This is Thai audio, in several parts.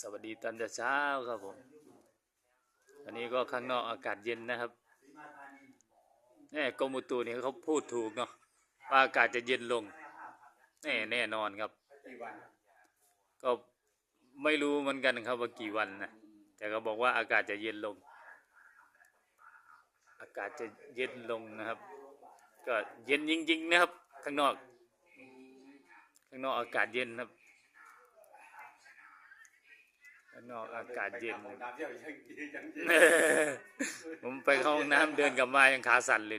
สวัสดีตอนเช้าครับผมวันนี้ก็ข้างนอกอากาศเย็นนะครับแน่กรมอุตุนี่เขาพูดถูกเนาะว่าอากาศจะเย็นลงแน่แน่นอนครับ ก็ไม่รู้เหมือนกันครับว่ากี่วันนะแต่ก็บอกว่าอากาศจะเย็นลง อากาศจะเย็นลงนะครับ ก็เย็นจริงๆนะครับ ข้างนอก ข้างนอกอากาศเย็นครับ ข้างนอกอากาศเย็น ผมไปเข้าห้องน้ำเดินกลับมายังขาสั่นเลย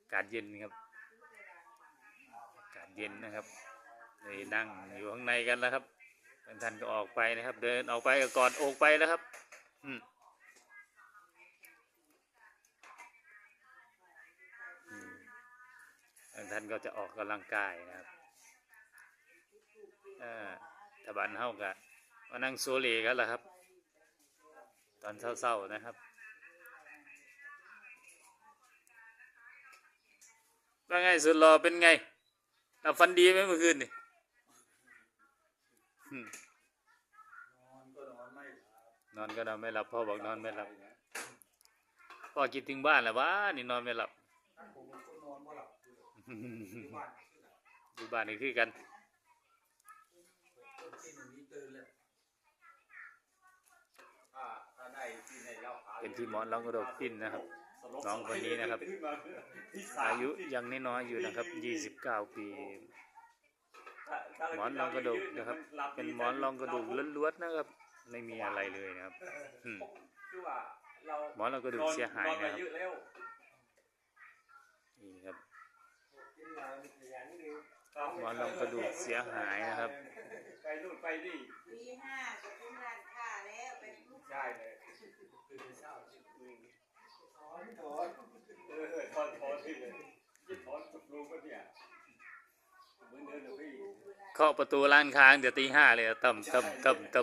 อากาศเย็นครับอากาศเย็นนะครับนี่นั่งอยู่ข้างในกันแล้วครับท่านก็ออกไปนะครับ เดินออกไปก็กอดอกไปแล้วครับ อืมท่านก็จะออกกำลังกายนะครับ เอ่าบันเฮากัน มานั่งโซเลกันแหละครับ ตอนเศร้าๆนะครับว่าไงสุดรอเป็นไงหลับฟันดีไหมเมื่อคืนนี่อืมนอนก็นอนไม่หลับนอนก็นอนไม่หลับพ่อบอกนอนไม่หลับพ่อคิดถึงบ้านแหละวะนี่นอนไม่หลับผมก็นอนไม่หลับอยู่บ้านอยู่บ้านนี่คือกัน ที่หนึ่งนี้ตื่นเลยถ้าถ้าได้ที่ใน เล่าขาวเป็นที่หมอนรองกระดกปิ้นนะครับน้องคนนี้นะครับ อายุยังน้อยๆอยู่นะครับ 29 ปีหมอนรองกระดูกนะครับ เป็นหมอนรองกระดูกล้วนๆนะครับ ไม่มีอะไรเลยนะครับอืมคือว่าเราหมอนรองกระดูกเสียหายนอนนะครับมาเยอะแล้วนี่ครับหมอนรองกระดูกเสียหายนะครับ ไปนู่นไปนี่ปีห้าก็เป็นร้านค้าแล้วเป็นลูกใช่เลยถ อนถอนเออถอนถอนที่เลยยิ่ถอนสุดลุงก็เนี่ยเหมือนเดิมเลยพี่เคาะประตูร้านค้าเดี๋ยวตีห้าเลยต่ำต่ำต่ำต่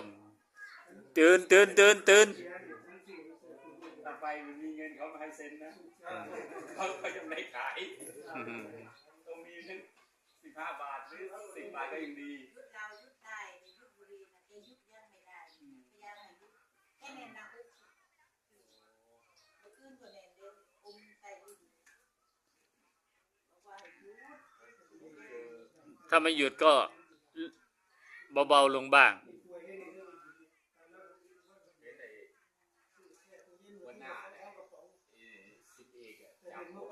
ำตื่นตื่นตื่นตื่นถ้าไปมีเงินเขามาให้เซ็นนะเขาเขายังไม่ขายต้องมีถึงสิบห้าบาทหรือสิบบาทก็ยังดียุดเรายุดได้ยุดบุรีนะแกยุดยังไม่ได้พยายามให้ยุดแค่เน้นนะอุ๊บเมื่อคืนก็เน้นเดินอมใส่ดินบอกว่าให้ยุด ถ้าไม่หยุดก็เบาๆลงบ้างวันหน้าเนี่ยสิบเอกอะจำพวก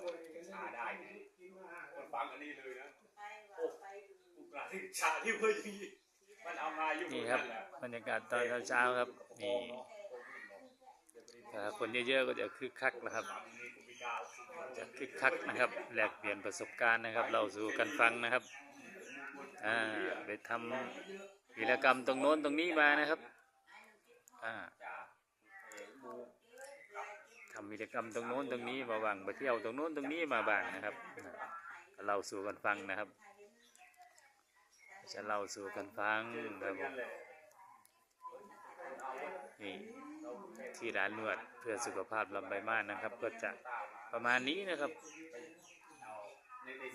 ชาได้เนี่ยคนฟังอันนี้เลยนะไปว่าไปดูอุกาที่ชาที่เพื่อนอย่างนี้มันเอามาอยู่นี่ครับบรรยากาศตอนเช้าๆครับนี่ถ้าคนเยอะๆก็จะคึกคักนะครับ จะคึกคักนะครับแลกเปลี่ยนประสบการณ์นะครับ เราสู่กันฟังนะครับ อ่าไปทำกิจกรรมตรงโน้นตรงนี้มานะครับอ่าทำกิจกรรมตรงโน้นตรงนี้มาบ้างไปเที่ยวตรงโน้นตรงนี้มาบ้างนะครับเล่าสู่กันฟังนะครับจะเล่าสู่กันฟังครับผมนี่ที่ร้านนวดเพื่อสุขภาพลำไยมานะครับ ก็จะประมาณนี้นะครับ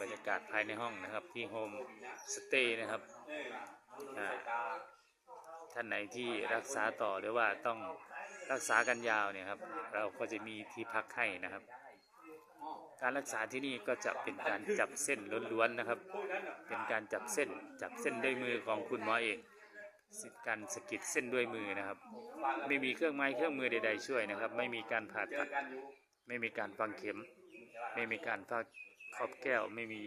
บรรยากาศภายในห้องนะครับที่โฮมสเตย์นะครับท่านไหนที่รักษาต่อหรือว่าต้องรักษากันยาวเนี่ยครับ เราก็จะมีที่พักให้นะครับ การรักษาที่นี่ก็จะเป็นการจับเส้นล้วนๆนะครับ เป็นการจับเส้นจับเส้นด้วยมือของคุณหมอเองการสะกิดเส้นด้วยมือนะครับ ไม่มีเครื่องไม้เครื่องมือใด ๆ ช่วยนะครับ ไม่มีการผ่าตัด ไม่มีการฟังเข็ม ไม่มีการฟา ครอบแก้วไม่มี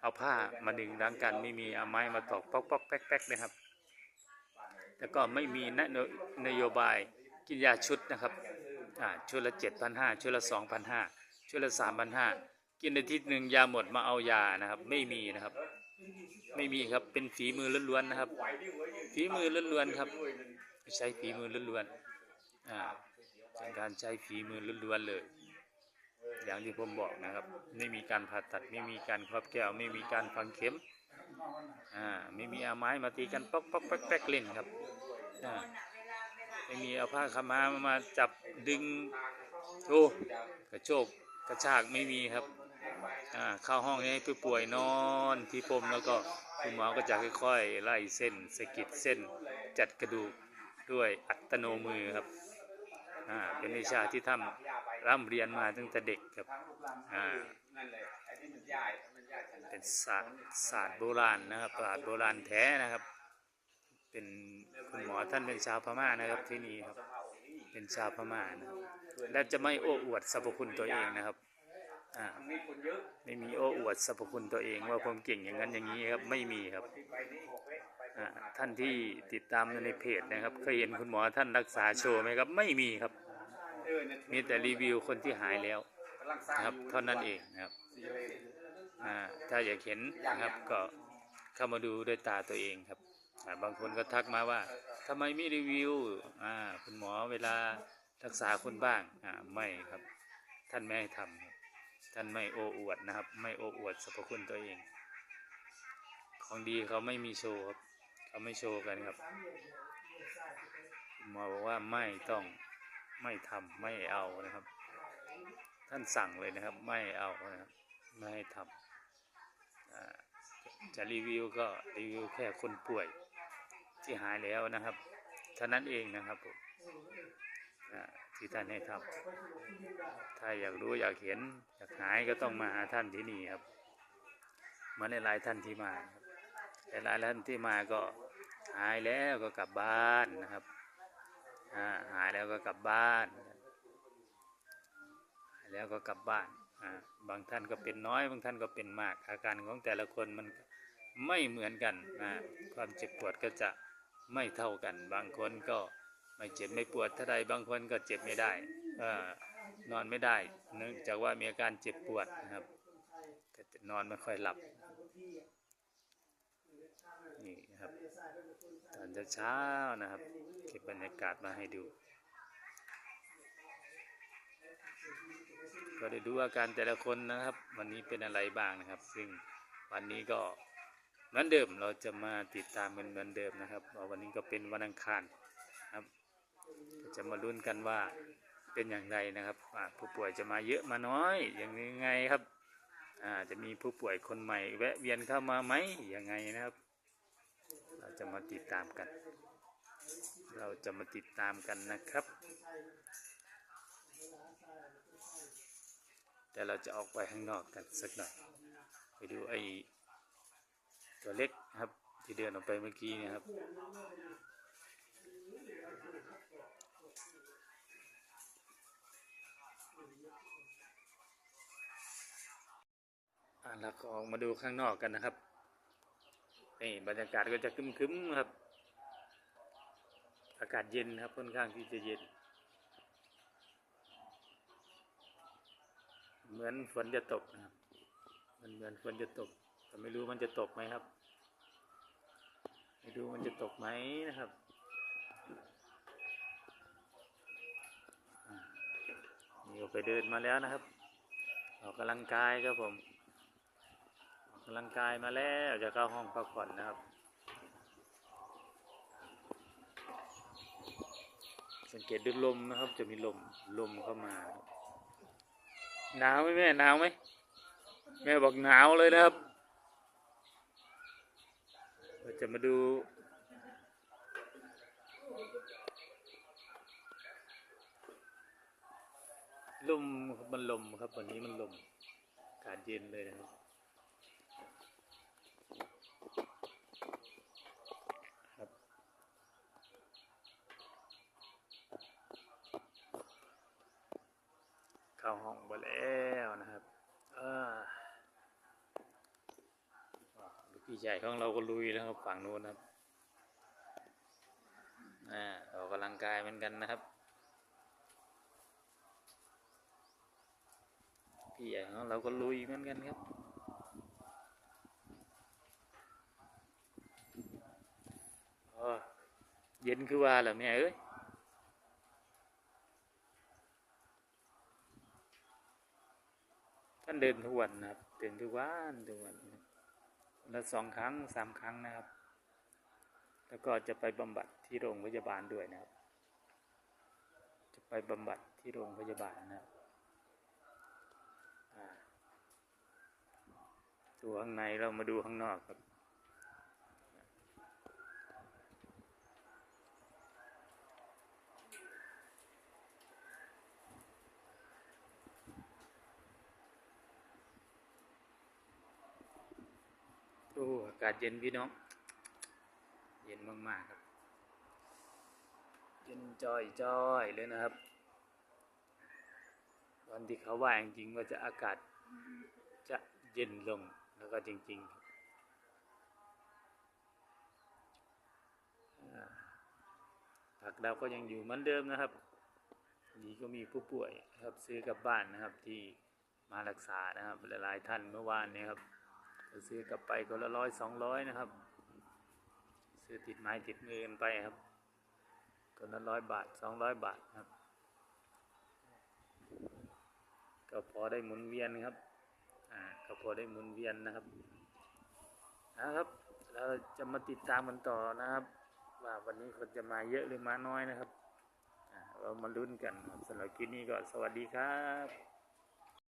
เอาผ้ามาดึงดังกัน ไม่มีเอาไม้มาตอกป๊อกป๊อกแป๊กแป๊กนะครับ แล้วก็ไม่มีนโยนโยบายกินยาชุดนะครับอ่าชุดละเจ็ดพันห้าชุดละสองพันห้าชุดละสามพันห้ากินอาทิตย์หนึ่งยาหมดมาเอายานะครับ ไม่มีนะครับ ไม่มีครับเป็นฝีมือล้วนๆนะครับ ฝีมือล้วนๆครับใช้ฝีมือล้วนๆอ่าเป็นการใช้ฝีมือล้วนๆเลย อย่างที่ผมบอกนะครับ ไม่มีการผ่าตัดไม่มีการครอบแก้ว ไม่มีการฝังเข็มอ่าไม่มีเอาไม้มาตีกันป๊อกป๊อกแป๊กแป๊กเล่นครับอ่าไม่มีเอาผ้าขามามาจับดึงโอ้กระโชกกระชากไม่มีครับอ่าเข้าห้องให้ผู้ป่วยนอนที่พรมแล้วก็คุณหมอก็จะค่อยๆ ไล่เส้นสกิดเส้นจัดกระดูกด้วยอัตโนมือครับอ่าเป็นวิชาที่ทำ ร่ำเรียนมาตั้งแต่เด็กครับนอ่านั่นแหละไอ้ที่มันใหญ่มันใหญ่ขนาดเป็นศาสตร์ศาสตร์โบราณนะครับศาสตร์โบราณแท้นะครับ เป็นคุณหมอท่านเป็นชาวพม่านะครับที่นี่ครับ เป็นชาวพม่านะครับและจะไม่โอ้อวดสรรพคุณตัวเองนะครับไม่มีโอ้อวดสรรพคุณตัวเองว่าผมเก่งอย่างนั้นอย่างนี้ครับไม่มีครับท่านที่ติดตามในเพจนะครับ เคยเห็นคุณหมอท่านรักษาโชว์ไหมครับ ไม่มีครับ มีแต่รีวิวคนที่หายแล้วครับเท่านั้นเองนะครับถ้าอยากเห็นนะครับก็เข้ามาดูด้วยตาตัวเองครับบางคนก็ทักมาว่าทำไมไม่รีวิวคุณหมอเวลารักษาคนบ้างไม่ครับ ท่านไม่ให้ทำครับท่านไม่โอ้อวดนะครับ ไม่โอ้อวดสรรพคุณตัวเอง ของดีเขาไม่มีโชว์ครับเขาไม่โชว์กันครับหมอบอกว่าไม่ต้อง ไม่ทำไม่เอานะครับ ท่านสั่งเลยนะครับ ไม่เอานะครับไม่ให้ทำจะรีวิวก็รีวิวแค่คนป่วยที่หายแล้วนะครับเท่านั้นเองนะครับผมที่ท่านให้ทำถ้าอยากรู้อยากเห็นอยากหายก็ต้องมาหาท่านที่นี่ครับเหมาในหลายท่านที่มาครับแต่หลายท่านที่มาก็หายแล้วก็กลับบ้านนะครับ หายแล้วก็กลับบ้านหาแล้วก็กลับบ้านบางท่านก็เป็นน้อย บางท่านก็เป็นมาก อาการของแต่ละคนมันไม่เหมือนกันความเจ็บปวดก็จะไม่เท่ากัน บางคนก็ไม่เจ็บไม่ปวดเท่าใดบางคนก็เจ็บไม่ได้อนอนไม่ได้ เนื่องจากว่ามีอาการเจ็บปวดนะครับก็นอนไม่ค่อยหลับ นี่นะครับตอนเช้าๆนะครับ เก็บบรรยากาศมาให้ดู ก็ได้ดูอาการแต่ละคนนะครับ วันนี้เป็นอะไรบ้างนะครับ ซึ่งวันนี้ก็เหมือนเดิมเราจะมาติดตามกันเหมือนเดิมนะครับวันนี้ก็เป็นวันอังคารครับ จะมาลุ้นกันว่าเป็นอย่างไรนะครับผู้ป่วยจะมาเยอะมาน้อยอย่างไงครับอ่าจะมีผู้ป่วยคนใหม่แวะเวียนเข้ามาไหมยังไงนะครับ จะมาติดตามกัน เราจะมาติดตามกันนะครับ แต่เราจะออกไปข้างนอกกันสักหน่อย ไปดูไอ้ตัวเล็กนะครับที่เดินออกไปเมื่อกี้นะครับอ่าเราก็ออกมาดูข้างนอกกันนะครับ นี่บรรยากาศก็จะครึ้มๆครับ อากาศเย็นครับค่อนข้างที่จะเย็น เหมือนฝนจะตกนะครับ มันเหมือนฝนจะตก แต่ไม่รู้มันจะตกไหมครับ ไม่รู้มันจะตกไหมนะครับนี่ก็ไปเดินมาแล้วนะครับ ออกกำลังกายครับผม กกำลังกายมาแล้วจะเข้าห้องพักผ่อนนะครับ สังเกตดูลมนะครับ จะมีลมลมเข้ามาหนาวไหมแม่หนาวไหมแม่บอกหนาวเลยนะครับเราจะมาดูลมมันลมครับวันนี้มันลมอากาศเย็นเลยนะครับ เข้าห้องไปแล้วนะครับลูกพี่ใหญ่ของเราก็ลุยแล้วครับฝั่งนู้นครับอ่าออกกำลังกายเหมือนกันนะครับ พี่ใหญ่ของเราก็ลุยเหมือนกันครับเย็นคือว่าเหรอแม่เอ้ย ท่านเดินทุกวันนะครับเดินทุกวันทุกวันวันละสองครั้งสามครั้งนะครับ แล้วก็จะไปบำบัดที่โรงพยาบาลด้วยนะครับ จะไปบำบัดที่โรงพยาบาลนะครับอ่าดูข้างในเรามาดูข้างนอกครับ อ้อากาศเย็นพี่น้อง เย็นมากๆครับ เย็นจอยจอยๆเลยนะครับ วันที่เขาว่าจริงๆว่าจะอากาศจะเย็นลงแล้วก็จริงๆอาผักเราก็ยังอยู่เหมือนเดิมนะครับ นี่ก็มีผู้ป่วยครับซื้อกลับบ้านนะครับที่มารักษานะครับหลายๆท่านเมื่อวานนี้ครับ ก็ซื้อกลับไปคนละร้อยสองร้อยนะครับ ซื้อติดไม้ติดมือกันไปครับคนละร้อยบาทสองร้อยบาทครับ ก็พอได้หมุนเวียนครับอ่าก็พอได้หมุนเวียนนะครับนะครับเราจะมาติดตามกันต่อนะครับ ว่าวันนี้คนจะมาเยอะหรือมาน้อยนะครับเรามาลุ้นกันครับสำหรับคลิปนี้ก็สวัสดีครับ